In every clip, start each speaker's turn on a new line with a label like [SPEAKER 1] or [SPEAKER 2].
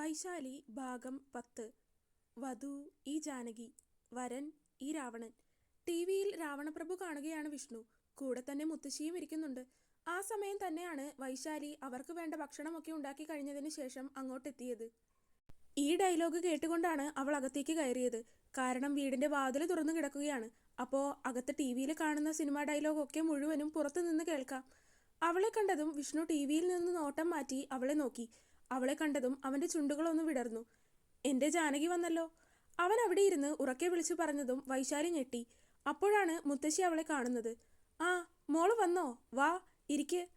[SPEAKER 1] വൈശാലി ഭാഗം പത്ത്. വധു ഈ ജാനകി വരൻ ഈ രാവണൻ. ടി വിയിൽ രാവണപ്രഭു കാണുകയാണ് വിഷ്ണു. കൂടെ തന്നെ മുത്തശ്ശിയും ഇരിക്കുന്നുണ്ട്. ആ സമയം തന്നെയാണ് വൈശാലി അവർക്ക് വേണ്ട ഭക്ഷണമൊക്കെ ഉണ്ടാക്കി കഴിഞ്ഞതിന് ശേഷം അങ്ങോട്ടെത്തിയത്. ഈ ഡയലോഗ് കേട്ടുകൊണ്ടാണ് അവൾ അകത്തേക്ക് കയറിയത്. കാരണം വീടിന്റെ വാതിൽ തുറന്നു കിടക്കുകയാണ്. അപ്പോൾ അകത്ത് ടി വിയിൽ കാണുന്ന സിനിമാ ഡയലോഗൊക്കെ മുഴുവനും പുറത്തുനിന്ന് കേൾക്കാം. അവളെ കണ്ടതും വിഷ്ണു ടി വിയിൽ നിന്ന് നോട്ടം മാറ്റി അവളെ നോക്കി. അവളെ കണ്ടതും അവന്റെ ചുണ്ടുകളൊന്ന് വിടർന്നു. എന്റെ ജാനകി വന്നല്ലോ. അവൻ അവിടെ ഇരുന്ന് ഉറക്കെ വിളിച്ചു പറഞ്ഞതും വൈശാലി ഞെട്ടി. അപ്പോഴാണ് മുത്തശ്ശി അവളെ കാണുന്നത്. ആ മോൾ വന്നോ? വാ ഇരിക്ക്.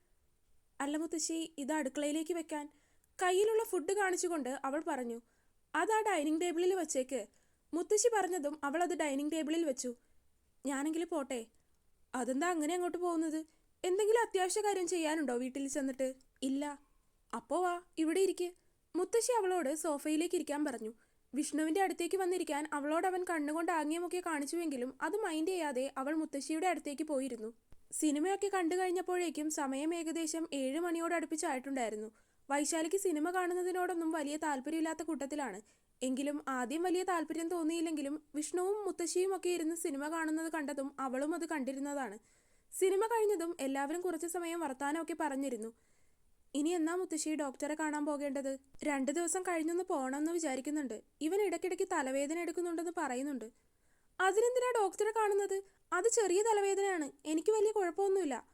[SPEAKER 1] അല്ല മുത്തശ്ശി ഇത് അടുക്കളയിലേക്ക് വെക്കാൻ. കയ്യിലുള്ള ഫുഡ് കാണിച്ചുകൊണ്ട് അവൾ പറഞ്ഞു. അതാ ഡൈനിങ് ടേബിളിൽ വെച്ചേക്ക്. മുത്തശ്ശി പറഞ്ഞതും അവൾ അത് ഡൈനിങ് ടേബിളിൽ വെച്ചു. ഞാനെങ്കിൽ പോട്ടെ. അതെന്താ അങ്ങനെ അങ്ങോട്ട് പോകുന്നത്? എന്തെങ്കിലും അത്യാവശ്യ കാര്യം ചെയ്യാനുണ്ടോ വീട്ടിൽ ചെന്നിട്ട്? ഇല്ല. അപ്പോ വാ ഇവിടെ ഇരിക്ക്. മുത്തശ്ശി അവളോട് സോഫയിലേക്ക് ഇരിക്കാൻ പറഞ്ഞു. വിഷ്ണുവിന്റെ അടുത്തേക്ക് വന്നിരിക്കാൻ അവളോട് അവൻ കണ്ണുകൊണ്ട് ആംഗ്യമൊക്കെ കാണിച്ചുവെങ്കിലും അത് മൈൻഡ് ചെയ്യാതെ അവൾ മുത്തശ്ശിയുടെ അടുത്തേക്ക് പോയിരുന്നു. സിനിമയൊക്കെ കണ്ടു കഴിഞ്ഞപ്പോഴേക്കും സമയം ഏകദേശം ഏഴ് മണിയോട് അടുപ്പിച്ചായിട്ടുണ്ടായിരുന്നു. വൈശാലിക്ക് സിനിമ കാണുന്നതിനോടൊന്നും വലിയ താല്പര്യമില്ലാത്ത കൂട്ടത്തിലാണ്. എങ്കിലും ആദ്യം വലിയ താല്പര്യം തോന്നിയില്ലെങ്കിലും വിഷ്ണുവും മുത്തശ്ശിയും ഒക്കെ ഇരുന്ന് സിനിമ കാണുന്നത് കണ്ടതും അവളും അത് കണ്ടിരുന്നതാണ്. സിനിമ കഴിഞ്ഞതും എല്ലാവരും കുറച്ച് സമയം വർത്താനമൊക്കെ പറഞ്ഞിരുന്നു. ഇനി എന്നാ മുത്തശ്ശി ഡോക്ടറെ കാണാൻ പോകേണ്ടത്? രണ്ടു ദിവസം കഴിഞ്ഞൊന്ന് പോകണമെന്ന് വിചാരിക്കുന്നുണ്ട്. ഇവൻ ഇടയ്ക്കിടയ്ക്ക് തലവേദന എടുക്കുന്നുണ്ടെന്ന് പറയുന്നുണ്ട്. അതിനെന്തിനാ ഡോക്ടറെ കാണുന്നത്? അത് ചെറിയ തലവേദനയാണ്. എനിക്ക് വലിയ കുഴപ്പമൊന്നുമില്ല.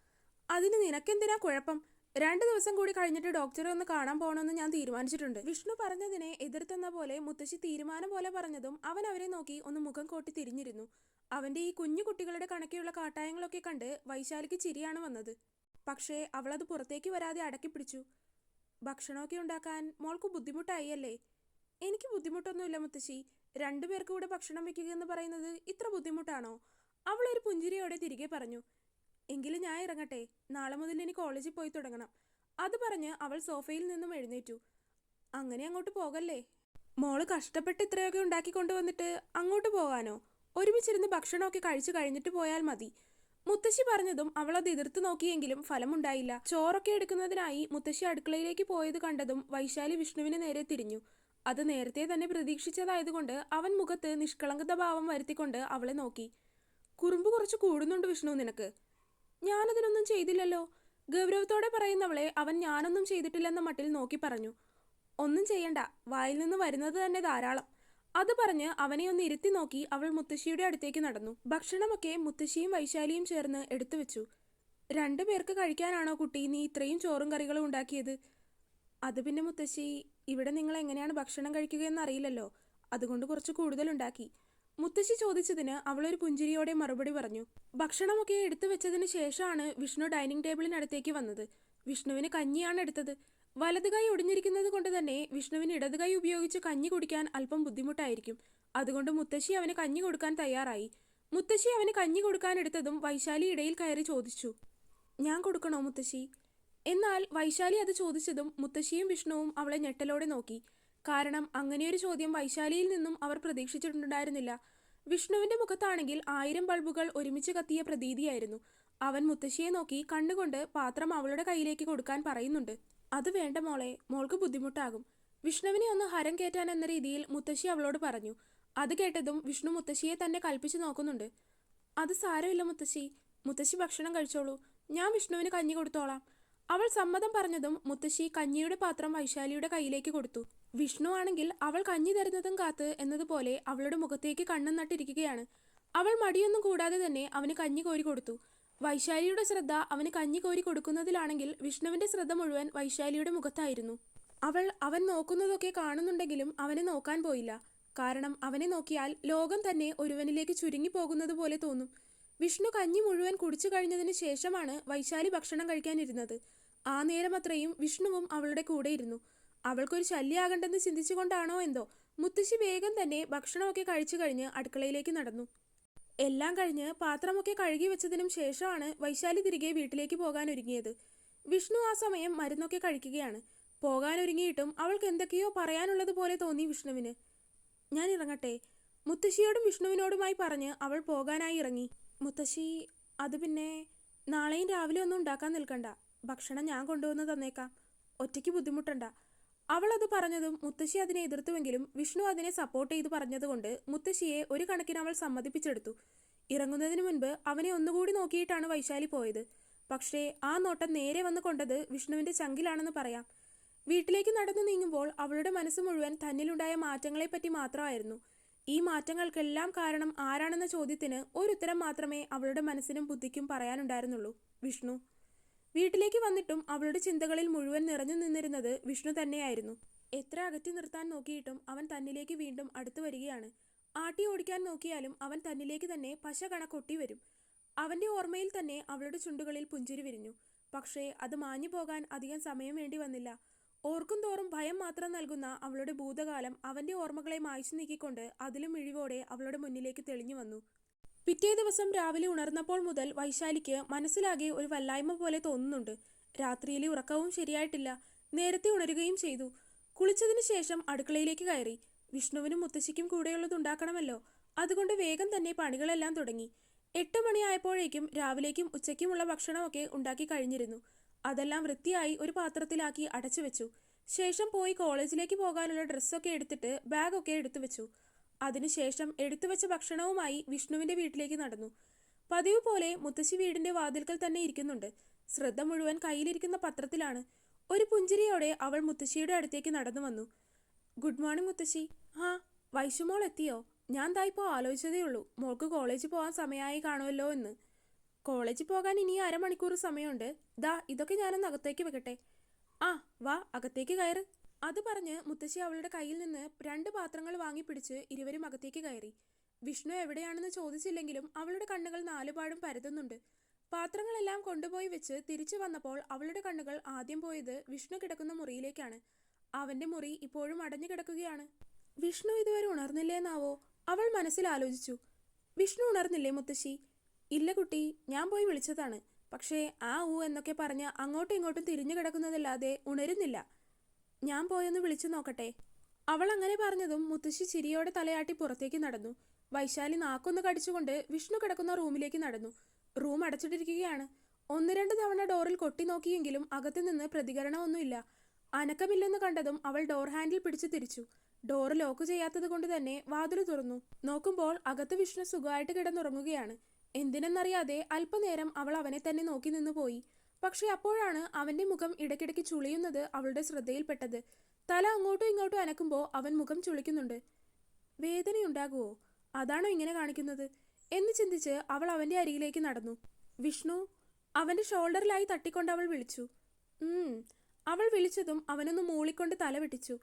[SPEAKER 1] അതിന് നിനക്കെന്തിനാ കുഴപ്പം? രണ്ടു ദിവസം കൂടി കഴിഞ്ഞിട്ട് ഡോക്ടറെ ഒന്ന് കാണാൻ പോകണമെന്ന് ഞാൻ തീരുമാനിച്ചിട്ടുണ്ട്. വിഷ്ണു പറഞ്ഞതിനെ എതിർത്തെന്ന പോലെ മുത്തശ്ശി തീരുമാനം പോലെ പറഞ്ഞതും അവൻ അവരെ നോക്കി ഒന്ന് മുഖം കോട്ടി തിരിഞ്ഞിരുന്നു. അവന്റെ ഈ കുഞ്ഞു കുട്ടികളുടെ കണക്കെയുള്ള കാട്ടായങ്ങളൊക്കെ കണ്ട് വൈശാലിക്ക് ചിരിയാണ് വന്നത്. പക്ഷേ അവളത് പുറത്തേക്ക് വരാതെ അടക്കി പിടിച്ചു. ഭക്ഷണമൊക്കെ ഉണ്ടാക്കാൻ മോൾക്ക് ബുദ്ധിമുട്ടായി അല്ലേ എനിക്ക് ബുദ്ധിമുട്ടൊന്നുമില്ല മുത്തശ്ശി. രണ്ടുപേർക്ക് കൂടെ ഭക്ഷണം വെക്കുക എന്ന് പറയുന്നത് ഇത്ര ബുദ്ധിമുട്ടാണോ? അവൾ ഒരു പുഞ്ചിരിയോടെ തിരികെ പറഞ്ഞു. എങ്കിലും ഞാൻ ഇറങ്ങട്ടെ. നാളെ മുതൽ ഇനി കോളേജിൽ പോയി തുടങ്ങണം. അത് പറഞ്ഞ് അവൾ സോഫയിൽ നിന്നും എഴുന്നേറ്റു. അങ്ങനെ അങ്ങോട്ട് പോകല്ലേ? മോൾ കഷ്ടപ്പെട്ട് ഇത്രയൊക്കെ ഉണ്ടാക്കി കൊണ്ടുവന്നിട്ട് അങ്ങോട്ട് പോകാനോ? ഒരുമിച്ചിരുന്ന് ഭക്ഷണമൊക്കെ കഴിച്ചു കഴിഞ്ഞിട്ട് പോയാൽ മതി. മുത്തശ്ശി പറഞ്ഞതും അവൾ അത് എതിർത്തു നോക്കിയെങ്കിലും ഫലമുണ്ടായില്ല. ചോറൊക്കെ എടുക്കുന്നതിനായി മുത്തശ്ശി അടുക്കളയിലേക്ക് പോയത് കണ്ടതും വൈശാലി വിഷ്ണുവിന് നേരെ തിരിഞ്ഞു. അത് നേരത്തെ തന്നെ പ്രതീക്ഷിച്ചതായതുകൊണ്ട് അവൻ മുഖത്ത് നിഷ്കളങ്കത ഭാവം വരുത്തിക്കൊണ്ട് അവളെ നോക്കി. കുറുമ്പ് കുറച്ച് കൂടുന്നുണ്ട് വിഷ്ണു നിനക്ക്. ഞാനതിനൊന്നും ചെയ്തില്ലല്ലോ. ഗൗരവത്തോടെ പറയുന്നവളെ അവൻ ഞാനൊന്നും ചെയ്തിട്ടില്ലെന്ന മട്ടിൽ നോക്കി പറഞ്ഞു. ഒന്നും ചെയ്യണ്ട. വായിൽ നിന്ന് വരുന്നത് തന്നെ ധാരാളം. അത് പറഞ്ഞ് അവനെ ഒന്ന് ഇരുത്തി നോക്കി അവൾ മുത്തശ്ശിയുടെ അടുത്തേക്ക് നടന്നു. ഭക്ഷണമൊക്കെ മുത്തശ്ശിയും വൈശാലിയും ചേർന്ന് എടുത്തു വെച്ചു. രണ്ടു പേർക്ക് കഴിക്കാനാണോ കുട്ടി നീ ഇത്രയും ചോറും കറികളും ഉണ്ടാക്കിയത്? അത് പിന്നെ മുത്തശ്ശി ഇവിടെ നിങ്ങൾ എങ്ങനെയാണ് ഭക്ഷണം കഴിക്കുകയെന്ന് അറിയില്ലല്ലോ. അതുകൊണ്ട് കുറച്ച് കൂടുതൽ ഉണ്ടാക്കി. മുത്തശ്ശി ചോദിച്ചതിന് അവളൊരു പുഞ്ചിരിയോടെ മറുപടി പറഞ്ഞു. ഭക്ഷണമൊക്കെ എടുത്തു വെച്ചതിന് ശേഷമാണ് വിഷ്ണു ഡൈനിങ് ടേബിളിനടുത്തേക്ക് വന്നത്. വിഷ്ണുവിന് കഞ്ഞിയാണ് എടുത്തത്. വലത് കൈ ഒടിഞ്ഞിരിക്കുന്നത് കൊണ്ട് തന്നെ വിഷ്ണുവിന് ഇടത് കൈ ഉപയോഗിച്ച് കഞ്ഞി കുടിക്കാൻ അല്പം ബുദ്ധിമുട്ടായിരിക്കും. അതുകൊണ്ട് മുത്തശ്ശി അവന് കഞ്ഞി കൊടുക്കാൻ തയ്യാറായി. മുത്തശ്ശി അവന് കഞ്ഞി കൊടുക്കാൻ എടുത്തതും വൈശാലി ഇടയിൽ കയറി ചോദിച്ചു. ഞാൻ കൊടുക്കണോ മുത്തശ്ശി? എന്നാൽ വൈശാലി അത് ചോദിച്ചതും മുത്തശ്ശിയും വിഷ്ണുവും അവളെ ഞെട്ടലോടെ നോക്കി. കാരണം അങ്ങനെയൊരു ചോദ്യം വൈശാലിയിൽ നിന്നും അവർ പ്രതീക്ഷിച്ചിട്ടുണ്ടായിരുന്നില്ല. വിഷ്ണുവിന്റെ മുഖത്താണെങ്കിൽ ആയിരം ബൾബുകൾ ഒരുമിച്ച് കത്തിയ പ്രതീതിയായിരുന്നു. അവൻ മുത്തശ്ശിയെ നോക്കി കണ്ണുകൊണ്ട് പാത്രം അവളുടെ കയ്യിലേക്ക് കൊടുക്കാൻ പറയുന്നുണ്ട്. അത് വേണ്ട മോളെ മോൾക്ക് ബുദ്ധിമുട്ടാകും. വിഷ്ണുവിനെ ഒന്ന് ഹരം കയറ്റാൻ എന്ന രീതിയിൽ മുത്തശ്ശി അവളോട് പറഞ്ഞു. അത് കേട്ടതും വിഷ്ണു മുത്തശ്ശിയെ തന്നെ കൽപ്പിച്ചു നോക്കുന്നുണ്ട്. അത് സാരമില്ല മുത്തശ്ശി. മുത്തശ്ശി ഭക്ഷണം കഴിച്ചോളൂ. ഞാൻ വിഷ്ണുവിന് കഞ്ഞി കൊടുത്തോളാം. അവൾ സമ്മതം പറഞ്ഞതും മുത്തശ്ശി കഞ്ഞിയുടെ പാത്രം വൈശാലിയുടെ കയ്യിലേക്ക് കൊടുത്തു. വിഷ്ണു ആണെങ്കിൽ അവൾ കഞ്ഞി തരുന്നതും കാത്ത് എന്നതുപോലെ അവളുടെ മുഖത്തേക്ക് കണ്ണും നട്ടിരിക്കുകയാണ്. അവൾ മടിയൊന്നും കൂടാതെ തന്നെ അവന് കഞ്ഞി കോരി കൊടുത്തു. വൈശാലിയുടെ ശ്രദ്ധ അവന് കഞ്ഞി കോരി കൊടുക്കുന്നതിലാണെങ്കിൽ വിഷ്ണുവിന്റെ ശ്രദ്ധ മുഴുവൻ വൈശാലിയുടെ മുഖത്തായിരുന്നു. അവൾ അവൻ നോക്കുന്നതൊക്കെ കാണുന്നുണ്ടെങ്കിലും അവനെ നോക്കാൻ പോയില്ല. കാരണം അവനെ നോക്കിയാൽ ലോകം തന്നെ ഒരുവനിലേക്ക് ചുരുങ്ങി പോകുന്നത് പോലെ തോന്നും. വിഷ്ണു കഞ്ഞി മുഴുവൻ കുടിച്ചു കഴിഞ്ഞതിന് ശേഷമാണ് വൈശാലി ഭക്ഷണം കഴിക്കാനിരുന്നത്. ആ നേരം അത്രയും വിഷ്ണുവും അവളുടെ കൂടെയിരുന്നു അവൾക്കൊരു ശല്യമാകണ്ടെന്ന് ചിന്തിച്ചുകൊണ്ടാണോ എന്തോ? മുത്തശ്ശി വേഗം തന്നെ ഭക്ഷണമൊക്കെ കഴിച്ചു കഴിഞ്ഞ് അടുക്കളയിലേക്ക് നടന്നു. എല്ലാം കഴിഞ്ഞ് പാത്രമൊക്കെ കഴുകി വെച്ചതിനും ശേഷമാണ് വൈശാലി തിരികെ വീട്ടിലേക്ക് പോകാൻ ഒരുങ്ങിയത് വിഷ്ണു ആ സമയം മരുന്നൊക്കെ കഴിക്കുകയാണ്. പോകാനൊരുങ്ങിയിട്ടും അവൾക്ക് എന്തൊക്കെയോ പറയാനുള്ളത് പോലെ തോന്നി വിഷ്ണുവിന്. ഞാൻ ഇറങ്ങട്ടെ. മുത്തശ്ശിയോടും വിഷ്ണുവിനോടുമായി പറഞ്ഞ് അവൾ പോകാനായി ഇറങ്ങി. മുത്തശ്ശി അത് പിന്നെ നാളെയും രാവിലെ ഒന്നും ഉണ്ടാക്കാൻ നിൽക്കണ്ട. ഭക്ഷണം ഞാൻ കൊണ്ടുവന്ന് തന്നേക്കാം. ഒറ്റയ്ക്ക് ബുദ്ധിമുട്ടണ്ട. അവൾ അത് പറഞ്ഞതും മുത്തശ്ശി അതിനെ എതിർത്തുവെങ്കിലും വിഷ്ണു അതിനെ സപ്പോർട്ട് ചെയ്ത് പറഞ്ഞതുകൊണ്ട് മുത്തശ്ശിയെ ഒരു കണക്കിന് അവൾ സമ്മതിപ്പിച്ചെടുത്തു. ഇറങ്ങുന്നതിന് മുൻപ് അവനെ ഒന്നുകൂടി നോക്കിയിട്ടാണ് വൈശാലി പോയത്. പക്ഷേ ആ നോട്ടം നേരെ വന്ന് കൊണ്ടത് വിഷ്ണുവിന്റെ ചങ്കിലാണെന്ന് പറയാം. വീട്ടിലേക്ക് നടന്നു നീങ്ങുമ്പോൾ അവളുടെ മനസ്സ് മുഴുവൻ തന്നിലുണ്ടായ മാറ്റങ്ങളെപ്പറ്റി മാത്രമായിരുന്നു. ഈ മാറ്റങ്ങൾക്കെല്ലാം കാരണം ആരാണെന്ന ചോദ്യത്തിന് ഒരുത്തരം മാത്രമേ അവളുടെ മനസ്സിനും ബുദ്ധിക്കും പറയാനുണ്ടായിരുന്നുള്ളൂ. വിഷ്ണു വീട്ടിലേക്ക് വന്നിട്ടും അവളുടെ ചിന്തകളിൽ മുഴുവൻ നിറഞ്ഞു നിന്നിരുന്നത് വിഷ്ണു തന്നെയായിരുന്നു. എത്ര അകറ്റി നിർത്താൻ നോക്കിയിട്ടും അവൻ തന്നിലേക്ക് വീണ്ടും അടുത്തു വരികയാണ്. ആട്ടി ഓടിക്കാൻ നോക്കിയാലും അവൻ തന്നിലേക്ക് തന്നെ പശ കണക്കൊട്ടി വരും. അവന്റെ ഓർമ്മയിൽ തന്നെ അവളുടെ ചുണ്ടുകളിൽ പുഞ്ചിരി വിരിഞ്ഞു. പക്ഷേ അത് മാഞ്ഞു പോകാൻ അധികം സമയം വേണ്ടി വന്നില്ല. ഓർക്കും തോറും ഭയം മാത്രം നൽകുന്ന അവളുടെ ഭൂതകാലം അവന്റെ ഓർമ്മകളെ മായ്ച്ചു നീക്കിക്കൊണ്ട് അതിലും ഇഴിവോടെ അവളുടെ മുന്നിലേക്ക് തെളിഞ്ഞു വന്നു. പിറ്റേ ദിവസം രാവിലെ ഉണർന്നപ്പോൾ മുതൽ വൈശാലിക്ക് മനസ്സിലാകെ ഒരു വല്ലായ്മ പോലെ തോന്നുന്നുണ്ട്. രാത്രിയിലെ ഉറക്കവും ശരിയായിട്ടില്ല. നേരത്തെ ഉണരുകയും ചെയ്തു. കുളിച്ചതിന് ശേഷം അടുക്കളയിലേക്ക് കയറി. വിഷ്ണുവിനും മുത്തശ്ശിക്കും കൂടെയുള്ളത് ഉണ്ടാക്കണമല്ലോ. അതുകൊണ്ട് വേഗം തന്നെ പണികളെല്ലാം തുടങ്ങി. എട്ട് മണിയായപ്പോഴേക്കും രാവിലേക്കും ഉച്ചയ്ക്കുമുള്ള ഭക്ഷണമൊക്കെ ഉണ്ടാക്കി കഴിഞ്ഞിരുന്നു. അതെല്ലാം വൃത്തിയായി ഒരു പാത്രത്തിലാക്കി അടച്ചു വെച്ചു ശേഷം പോയി കോളേജിലേക്ക് പോകാനുള്ള ഡ്രസ്സൊക്കെ എടുത്തിട്ട് ബാഗൊക്കെ എടുത്തു വെച്ചു അതിനുശേഷം എടുത്തുവെച്ച ഭക്ഷണവുമായി വിഷ്ണുവിന്റെ വീട്ടിലേക്ക് നടന്നു. പതിവ് പോലെ മുത്തശ്ശി വീടിന്റെ വാതിൽക്കൽ തന്നെ ഇരിക്കുന്നുണ്ട്. ശ്രദ്ധ മുഴുവൻ കയ്യിലിരിക്കുന്ന പത്രത്തിലാണ്. ഒരു പുഞ്ചിരിയോടെ അവൾ മുത്തശ്ശിയുടെ അടുത്തേക്ക് നടന്നു വന്നു. ഗുഡ് മോർണിംഗ് മുത്തശ്ശി. ആ വൈശുമോൾ എത്തിയോ? ഞാൻ ദാ ഇപ്പോൾ ആലോചിച്ചതേ ഉള്ളൂ. മോൾക്ക് കോളേജിൽ പോകാൻ സമയമായി കാണുമല്ലോ എന്ന്. കോളേജിൽ പോകാൻ ഇനി അരമണിക്കൂർ സമയമുണ്ട്. ദാ ഇതൊക്കെ ഞാനൊന്ന് അകത്തേക്ക് വെക്കട്ടെ. ആ വാ അകത്തേക്ക് കയറ്. അത് പറഞ്ഞ് മുത്തശ്ശി അവളുടെ കയ്യിൽ നിന്ന് രണ്ട് പാത്രങ്ങൾ വാങ്ങിപ്പിടിച്ച് ഇരുവരും അകത്തേക്ക് കയറി. വിഷ്ണു എവിടെയാണെന്ന് ചോദിച്ചില്ലെങ്കിലും അവളുടെ കണ്ണുകൾ നാലുപാടും പരതുന്നുണ്ട്. പാത്രങ്ങളെല്ലാം കൊണ്ടുപോയി വെച്ച് തിരിച്ചു വന്നപ്പോൾ അവളുടെ കണ്ണുകൾ ആദ്യം പോയത് വിഷ്ണു കിടക്കുന്ന മുറിയിലേക്കാണ്. അവന്റെ മുറി ഇപ്പോഴും അടഞ്ഞു കിടക്കുകയാണ്. വിഷ്ണു ഇതുവരെ ഉണർന്നില്ലേന്നാവോ അവൾ മനസ്സിൽ ആലോചിച്ചു. വിഷ്ണു ഉണർന്നില്ലേ മുത്തശ്ശി? ഇല്ല കുട്ടി ഞാൻ പോയി വിളിച്ചതാണ്. പക്ഷേ ആ ഊ എന്നൊക്കെ പറഞ്ഞ് അങ്ങോട്ടും ഇങ്ങോട്ടും തിരിഞ്ഞു കിടക്കുന്നതല്ലാതെ ഉണരുന്നില്ല. ഞാൻ പോയൊന്ന് വിളിച്ചു നോക്കട്ടെ. അവൾ അങ്ങനെ പറഞ്ഞതും മുത്തശ്ശി ചിരിയോടെ തലയാട്ടി പുറത്തേക്ക് നടന്നു. വൈശാലി നാക്കൊന്ന് കടിച്ചുകൊണ്ട് വിഷ്ണു കിടക്കുന്ന റൂമിലേക്ക് നടന്നു. റൂം അടച്ചിട്ടിരിക്കുകയാണ്. ഒന്ന് രണ്ട് തവണ ഡോറിൽ കൊട്ടി നോക്കിയെങ്കിലും അകത്തു നിന്ന് പ്രതികരണമൊന്നുമില്ല അനക്കമില്ലെന്ന് കണ്ടതും അവൾ ഡോർ ഹാൻഡിൽ പിടിച്ചു തിരിച്ചു. ഡോർ ലോക്ക് ചെയ്യാത്തത് കൊണ്ട് തന്നെ വാതിൽ തുറന്നു. നോക്കുമ്പോൾ അകത്ത് വിഷ്ണു സുഖമായിട്ട് കിടന്നുറങ്ങുകയാണ്. എന്തിനെന്നറിയാതെ അല്പനേരം അവൾ അവനെ തന്നെ നോക്കി നിന്നു പോയി പക്ഷെ അപ്പോഴാണ് അവന്റെ മുഖം ഇടയ്ക്കിടയ്ക്ക് ചുളിയുന്നത് അവളുടെ ശ്രദ്ധയിൽപ്പെട്ടത്. തല അങ്ങോട്ടും ഇങ്ങോട്ടും അനക്കുമ്പോൾ അവൻ മുഖം ചുളിക്കുന്നുണ്ട്. വേദനയുണ്ടാകുമോ അതാണോ ഇങ്ങനെ കാണിക്കുന്നത്? എന്ന് ചിന്തിച്ച് അവൾ അവന്റെ അരികിലേക്ക് നടന്നു. വിഷ്ണു അവന്റെ ഷോൾഡറിലായി തട്ടിക്കൊണ്ട് അവൾ വിളിച്ചു. അവൾ വിളിച്ചതും അവനൊന്ന് മൂളിക്കൊണ്ട് തല വെട്ടിച്ചു.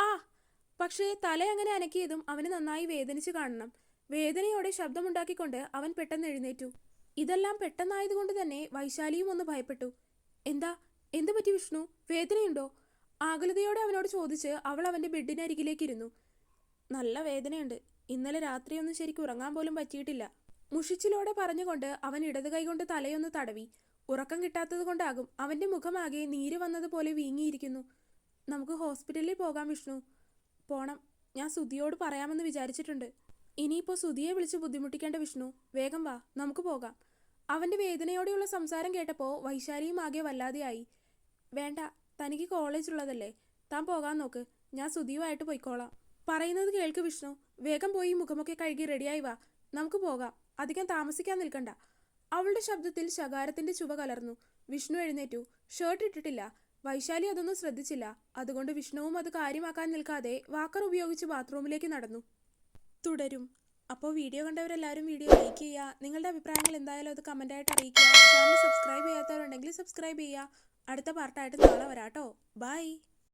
[SPEAKER 1] ആ പക്ഷേ തല അങ്ങനെ അനക്കിയതും അവന് നന്നായി വേദനിച്ചു കാണണം. വേദനയോടെ ശബ്ദമുണ്ടാക്കിക്കൊണ്ട് അവൻ പെട്ടെന്ന് എഴുന്നേറ്റു. ഇതെല്ലാം പെട്ടെന്നായതുകൊണ്ട് തന്നെ വൈശാലിയും ഒന്ന് ഭയപ്പെട്ടു. എന്താ? എന്തു പറ്റി വിഷ്ണു? വേദനയുണ്ടോ? ആകുലതയോടെ അവനോട് ചോദിച്ച് അവൾ അവന്റെ ബെഡിനരികിലേക്കിരുന്നു നല്ല വേദനയുണ്ട്. ഇന്നലെ രാത്രിയൊന്നും ശരിക്കും ഉറങ്ങാൻ പോലും പറ്റിയിട്ടില്ല. മുഷിച്ചിലോടെ പറഞ്ഞുകൊണ്ട് അവൻ ഇടത് കൈകൊണ്ട് തലയൊന്ന് തടവി. ഉറക്കം കിട്ടാത്തത് കൊണ്ടാകും അവന്റെ മുഖമാകെ നീര് വന്നതുപോലെ വീങ്ങിയിരിക്കുന്നു. നമുക്ക് ഹോസ്പിറ്റലിൽ പോകാം വിഷ്ണു. പോണം. ഞാൻ സുധിയോട് പറയാമെന്ന് വിചാരിച്ചിട്ടുണ്ട്. ഇനിയിപ്പോൾ സുധിയെ വിളിച്ച് ബുദ്ധിമുട്ടിക്കേണ്ട വിഷ്ണു വേഗം വാ നമുക്ക് പോകാം. അവന്റെ വേദനയോടെയുള്ള സംസാരം കേട്ടപ്പോൾ വൈശാലിയും ആകെ വല്ലാതെയായി. വേണ്ട തനിക്ക് കോളേജ് ഉള്ളതല്ലേ താൻ പോകാൻ നോക്ക് ഞാൻ സുധിയുമായിട്ട് പോയിക്കോളാം. പറയുന്നത് കേൾക്ക് വിഷ്ണു വേഗം പോയി മുഖമൊക്കെ കഴുകി റെഡിയായി വാ നമുക്ക് പോകാം അധികം താമസിക്കാൻ നിൽക്കണ്ട. അവളുടെ ശബ്ദത്തിൽ ശകാരത്തിന്റെ ചുവ കലർന്നു. വിഷ്ണു എഴുന്നേറ്റു ഷർട്ട് ഇട്ടിട്ടില്ല വൈശാലി അതൊന്നും ശ്രദ്ധിച്ചില്ല. അതുകൊണ്ട് വിഷ്ണുവും അത് കാര്യമാക്കാൻ നിൽക്കാതെ വാക്കർ ഉപയോഗിച്ച് ബാത്റൂമിലേക്ക് നടന്നു. തുടരും. അപ്പോൾ വീഡിയോ കണ്ടവരെല്ലാവരും വീഡിയോ ലൈക്ക് ചെയ്യുക. നിങ്ങളുടെ അഭിപ്രായങ്ങൾ എന്തായാലും അത് കമന്റായിട്ട് അറിയിക്കുക. ചാനൽ സബ്സ്ക്രൈബ് ചെയ്യാത്തവരുണ്ടെങ്കിൽ സബ്സ്ക്രൈബ് ചെയ്യുക. അടുത്ത പാർട്ടായിട്ട് നാളെ വരാട്ടോ ബൈ